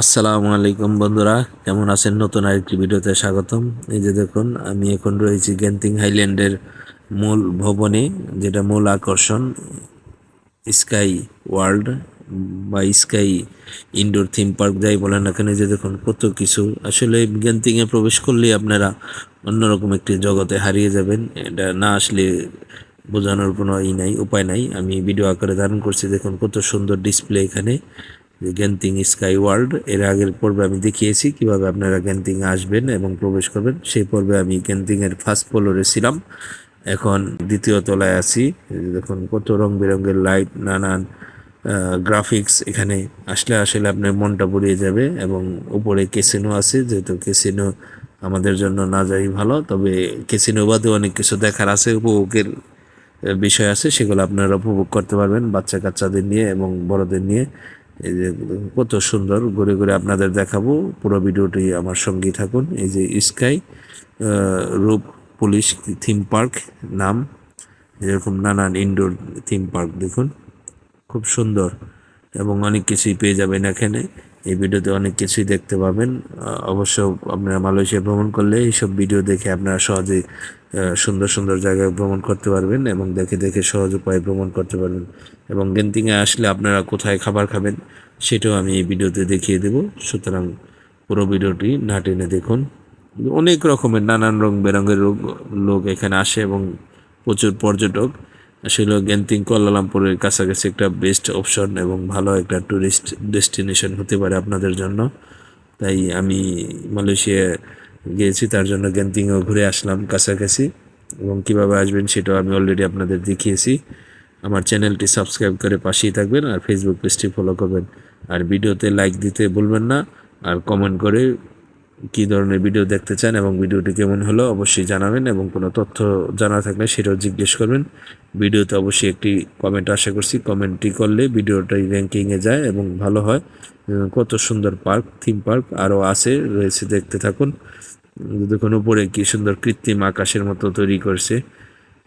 আসসালামু আলাইকুম বন্ধুরা, কেমন আছেন নতুন আরেকটি ভিডিওতে স্বাগতম। এই যে দেখুন, আমি এখন রয়েছি গ্যান্তিং হাইল্যান্ডের মূল ভবনে, যেটা মূল আকর্ষণ স্কাই ওয়ার্ল্ড বা স্কাই ইনডোর থিম পার্ক যাই বলেন এখানে যে দেখুন কত কিছু। আসলে গ্যান্তিংয়ে প্রবেশ করলেই আপনারা অন্যরকম একটি জগতে হারিয়ে যাবেন, এটা না আসলে বোঝানোর কোনো ই নাই, উপায় নাই। আমি ভিডিও আকারে ধারণ করছি, দেখুন কত সুন্দর ডিসপ্লে এখানে। গ্যান্তিং স্কাই ওয়ার্ল্ড এর আগের পর্বে আমি দেখিয়েছি কীভাবে আপনারা গ্যান্তিং আসবেন এবং প্রবেশ করবেন। সেই পর্বে আমি গ্যান্তিংয়ের ফার্স্ট ফ্লোরে ছিলাম। এখন দ্বিতীয় তলায় আছি। দেখুন, কত রং বেরঙের লাইট নানান গ্রাফিক্স এখানে আসলে আসলে আপনার মনটা পড়িয়ে যাবে এবং উপরে কেসিনো আছে। যেহেতু কেসিনো আমাদের জন্য না যাই ভালো, তবে কেসিনো বাদে অনেক কিছু দেখার আছে, উপভোগের বিষয় আছে। সেগুলো আপনারা উপভোগ করতে পারবেন বাচ্চা কাচ্চাদের নিয়ে এবং বড়দের নিয়ে। এই যে কত সুন্দর ঘুরে ঘুরে আপনাদের দেখাবো। পুরো ভিডিওটি আমার সঙ্গেই থাকুন। এই যে স্কাই রূপ পুলিশ থিম পার্ক নাম। এরকম নানান ইনডোর থিম পার্ক দেখুন। খুব সুন্দর এবং অনেক কিছুই পেয়ে যাবেন এখানে। এই ভিডিওতে অনেক কিছুই দেখতে পাবেন। অবশ্য আপনারা মালয়েশিয়া ভ্রমণ করলে এইসব ভিডিও দেখে আপনারা সহজেই সুন্দর সুন্দর জায়গায় ভ্রমণ করতে পারবেন এবং দেখে দেখে সহজ উপায়ে ভ্রমণ করতে পারবেন। এবং গেন্তিংয়ে আসলে আপনারা কোথায় খাবার খাবেন সেটাও আমি এই ভিডিওতে দেখিয়ে দেব। সুতরাং পুরো ভিডিওটি না টেনে দেখুন। অনেক রকমের নানান রং বেরঙের লোক এখানে আসে এবং প্রচুর পর্যটক। আসলে গ্যান্তিং কোয়ালালামপুরের কাছাকাছি একটা বেস্ট অপশন এবং ভালো একটা ট্যুরিস্ট ডেস্টিনেশন হতে পারে আপনাদের জন্য। তাই আমি মালয়েশিয়া গিয়েছি, তার জন্য গ্যান্তিংও ঘুরে আসলাম কাছাকাছি এবং কীভাবে আসবেন সেটাও আমি অলরেডি আপনাদের দেখিয়েছি। আমার চ্যানেলটি সাবস্ক্রাইব করে পাশেই থাকবেন আর ফেসবুক পেজটি ফলো করবেন। আর ভিডিওতে লাইক দিতে ভুলবেন না আর কমেন্ট করে কি ধরনের ভিডিও দেখতে চান এবং ভিডিওটি কেমন হলো অবশ্যই জানাবেন এবং কোনো তথ্য জানা থাকলে সেটাও জিজ্ঞেস করবেন। ভিডিওতে অবশ্যই একটি কমেন্ট আশা করছি কমেন্টটি করলে ভিডিওটাই র্যাঙ্কিংয়ে যায় এবং ভালো হয়। কত সুন্দর পার্ক থিম পার্ক আরও আছে, রয়েছে দেখতে থাকুন। দেখুন, উপরে কি সুন্দর কৃত্রিম আকাশের মতো তৈরি করছে।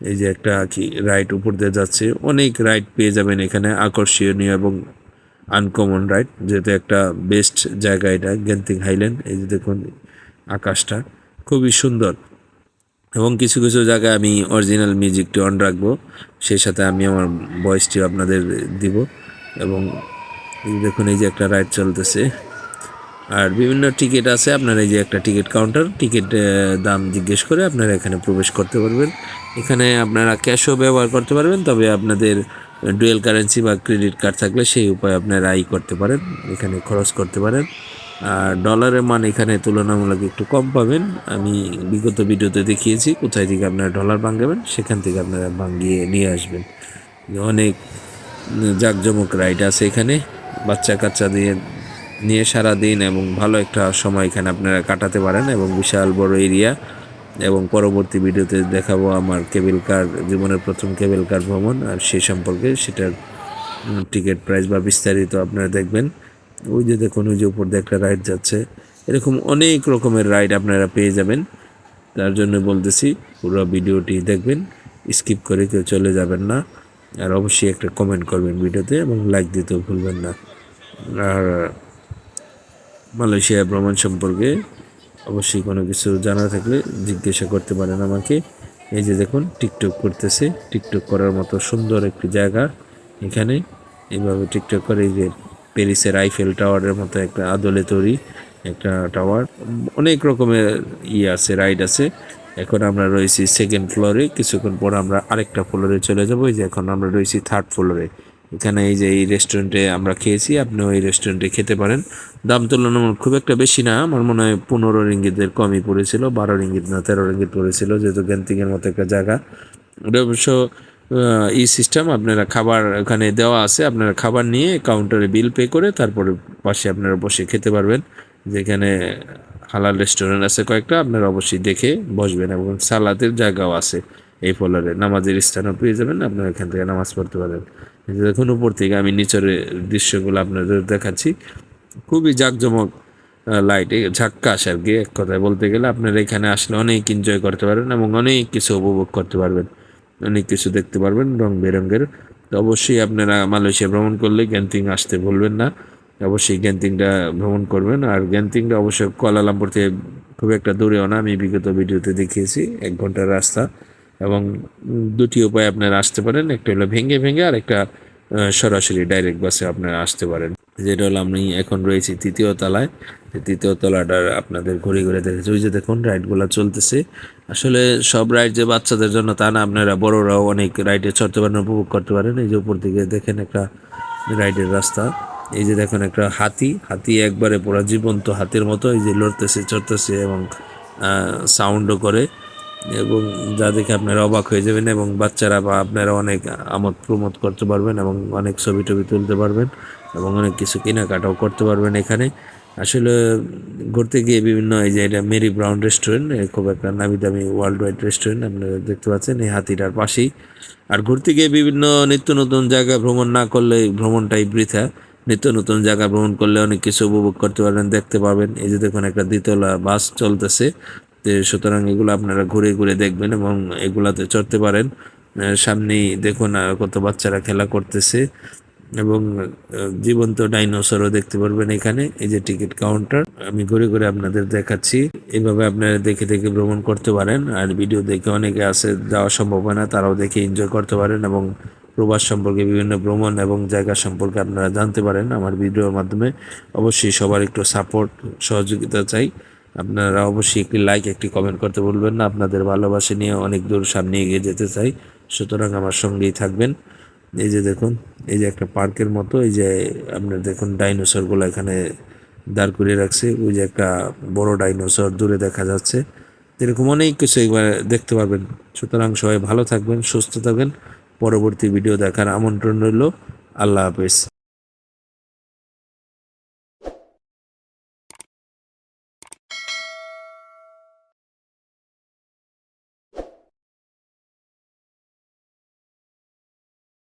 এই যে একটা কি রাইড উপর দিয়ে যাচ্ছে। অনেক রাইড পেয়ে যাবেন এখানে, আকর্ষণীয় এবং আনকমন রাইড যেহেতু একটা বেস্ট জায়গা এটা গ্যান্তিং হাইল্যান্ড এই যে দেখুন আকাশটা, খুবই সুন্দর। এবং কিছু কিছু জায়গায় আমি অরিজিনাল মিউজিকটি অন রাখব, সেই সাথে আমি আমার ভয়েসটিও আপনাদের দিব। এবং দেখুন, এই যে একটা রাইড চলতেছে। আর বিভিন্ন টিকিট আছে, আপনার এই যে একটা টিকিট কাউন্টার টিকিট দাম জিজ্ঞেস করে আপনারা এখানে প্রবেশ করতে পারবেন। এখানে আপনারা ক্যাশও ব্যবহার করতে পারবেন, তবে আপনাদের ডুয়েল কারেন্সি বা ক্রেডিট কার্ড থাকলে সেই উপায় আপনারা আই করতে পারেন, এখানে খরচ করতে পারেন। আর ডলারের মান এখানে তুলনামূলক একটু কম পাবেন। আমি বিগত ভিডিওতে দেখিয়েছি কোথায় থেকে আপনারা ডলার ভাঙ্গাবেন সেখান থেকে আপনারা ভাঙ্গিয়ে নিয়ে আসবেন। অনেক জাঁকজমক রাইড আছে এখানে বাচ্চা কাচ্চা দিয়ে নিয়ে সারা দিন এবং ভালো একটা সময় এখানে আপনারা কাটাতে পারেন এবং বিশাল বড় এরিয়া। এবং পরবর্তী ভিডিওতে দেখাবো আমার কেবল কার, জীবনের প্রথম কেবল কার ভ্রমণ আর সে সম্পর্কে। সেটার টিকিট প্রাইস বা বিস্তারিত আপনারা দেখবেন। ওই যে দেখুন, ওই যে উপর দিয়ে একটা রাইড যাচ্ছে। এরকম অনেক রকমের রাইড আপনারা পেয়ে যাবেন। তার জন্য বলতেছি, পুরো ভিডিওটি দেখবেন স্কিপ করে কেউ চলে যাবেন না। আর অবশ্যই একটা কমেন্ট করবেন ভিডিওতে এবং লাইক দিতেও ভুলবেন না। আর মালয়েশিয়া ভ্রমণ সম্পর্কে অবশ্যই কোনো কিছু জানা থাকলে জিজ্ঞাসা করতে পারেন আমাকে। এই যে দেখুন, টিকটক করতেছে। টিকটক করার মতো সুন্দর একটি জায়গা এখানে। এইভাবে টিকটক করে এই যে প্যারিসের আইফেল টাওয়ারের মতো একটা আদলে তৈরি একটা টাওয়ার অনেক রকমের ইয়ে আছে রাইড আছে। এখন আমরা রয়েছি সেকেন্ড ফ্লোরে কিছুক্ষণ পর আমরা আরেকটা ফ্লোরে চলে যাব। এই যে এখন আমরা রয়েছি থার্ড ফ্লোরে এখানে এই যে এই রেস্টুরেন্টে আমরা খেয়েছি আপনিও এই রেস্টুরেন্টে খেতে পারেন। দাম তুলনামূলক খুব একটা বেশি না, আমার মনে হয় পনেরো রিঙ্গিতের কমই পড়েছিল, বারো রিঙ্গিত না তেরো রিঙ্গিত পড়েছিল, যেহেতু গ্যান্তিংয়ের মতো একটা জায়গা। ওটা অবশ্য ই সিস্টেম আপনারা খাবার ওখানে দেওয়া আছে, আপনারা খাবার নিয়ে কাউন্টারে বিল পে করে তারপরে পাশে আপনারা বসে খেতে পারবেন। যেখানে হালাল রেস্টুরেন্ট আছে কয়েকটা, আপনারা অবশ্যই দেখে বসবেন এবং সালাদের জায়গাও আছে এই ফলারে। নামাজের স্থানও পেয়ে যাবেন, আপনারা এখান থেকে নামাজ পড়তে পারেন দেখুন উপর থেকে আমি নিচের দৃশ্যগুলো আপনাদের দেখাচ্ছি। খুবই জাঁকজমক লাইট ঝাক্কাস আর কি এক কথায় বলতে গেলে। আপনারা এখানে আসলে অনেক এনজয় করতে পারবেন এবং অনেক কিছু উপভোগ করতে পারবেন। অনেক কিছু দেখতে পারবেন রং বেরঙের। তো অবশ্যই আপনারা মালয়েশিয়া ভ্রমণ করলে গ্যান্তিং আসতে ভুলবেন না। অবশ্যই গ্যান্তিংটা ভ্রমণ করবেন। আর গ্যান্তিংটা অবশ্যই কোয়ালালামপুর থেকে খুব একটা দূরেও না। আমি বিগত ভিডিওতে দেখিয়েছি, এক ঘণ্টার রাস্তা। এবং দুটি উপায়ে আপনারা আসতে পারেন। একটা হলো ভেঙে ভেঙে আর একটা সরাসরি ডাইরেক্ট বাসে আপনারা আসতে পারেন। যেটা হলো আমি এখন রয়েছি তৃতীয় তলায়। তৃতীয় তলাটার আপনাদের ঘুরে ঘুরে দেখেছি। ওই যে দেখুন, রাইডগুলো চলতেছে। আসলে সব রাইড যে বাচ্চাদের জন্য তা না, আপনারা বড়রাও অনেক রাইডে চড়তে পারেন, উপভোগ করতে পারেন। এই যে উপর দিকে দেখেন একটা রাইডের রাস্তা। এই যে দেখেন একটা হাতি। হাতি একবারে পুরো জীবন্ত হাতির মতো। এই যে লড়তেছে, চড়তেছে এবং সাউন্ডও করে। এবং যা দেখে আপনারা অবাক হয়ে যাবেন এবং বাচ্চারা বা আপনারা অনেক আমোদ প্রমোদ করতে পারবেন এবং অনেক ছবি টবি তুলতে পারবেন এবং অনেক কিছু কেনাকাটাও করতে পারবেন এখানে। আসলে ঘুরতে গিয়ে বিভিন্ন এই যে এটা মেরি ব্রাউন রেস্টুরেন্ট খুব একটা নামি দামি ওয়ার্ল্ড ওয়াইড রেস্টুরেন্ট আপনারা দেখতে পাচ্ছেন, এই হাতিটার পাশেই। আর ঘুরতে গিয়ে বিভিন্ন নিত্য নতুন জায়গা ভ্রমণ না করলে ভ্রমণটাই বৃথা। নিত্য নতুন জায়গা ভ্রমণ করলে অনেক কিছু উপভোগ করতে পারবেন, দেখতে পাবেন। এই যে দেখুন একটা দ্বিতলা বাস চলতেছে। সুতরাং এগুলো আপনারা ঘুরে ঘুরে দেখবেন এবং এগুলাতে চড়তে পারেন। সামনেই দেখুন আহ, কত বাচ্চারা খেলা করতেছে এবং জীবন্ত ডাইনোসরও দেখতে পারবেন এখানে। এই যে টিকিট কাউন্টার আমি ঘুরে ঘুরে আপনাদের দেখাচ্ছি। এভাবে আপনারা দেখে দেখে ভ্রমণ করতে পারেন। আর ভিডিও দেখে অনেকে আছে যাওয়া সম্ভব হয় না তারাও দেখে এনজয় করতে পারেন এবং প্রবাস সম্পর্কে বিভিন্ন ভ্রমণ এবং জায়গা সম্পর্কে আপনারা জানতে পারেন। আমার ভিডিওর মাধ্যমে অবশ্যই সবার একটু সাপোর্ট সহযোগিতা চাই। আপনারা অবশ্যই একটি লাইক একটি কমেন্ট করতে বলবেন না। আপনাদের ভালোবাসা নিয়ে অনেক দূর সামনে এগিয়ে যেতে চাই। সুতরাং আমার সঙ্গেই থাকবেন। এই যে দেখুন, এই যে একটা পার্কের মতো, এই যে আপনার দেখুন ডাইনোসরগুলো এখানে দাঁড় করিয়ে রাখছে। ওই যে একটা বড় ডাইনোসর দূরে দেখা যাচ্ছে। এরকম অনেক কিছু একবার দেখতে পারবেন। সুতরাং সবাই ভালো থাকবেন, সুস্থ থাকবেন। পরবর্তী ভিডিও দেখার আমন্ত্রণ রইল। আল্লাহ হাফেজ।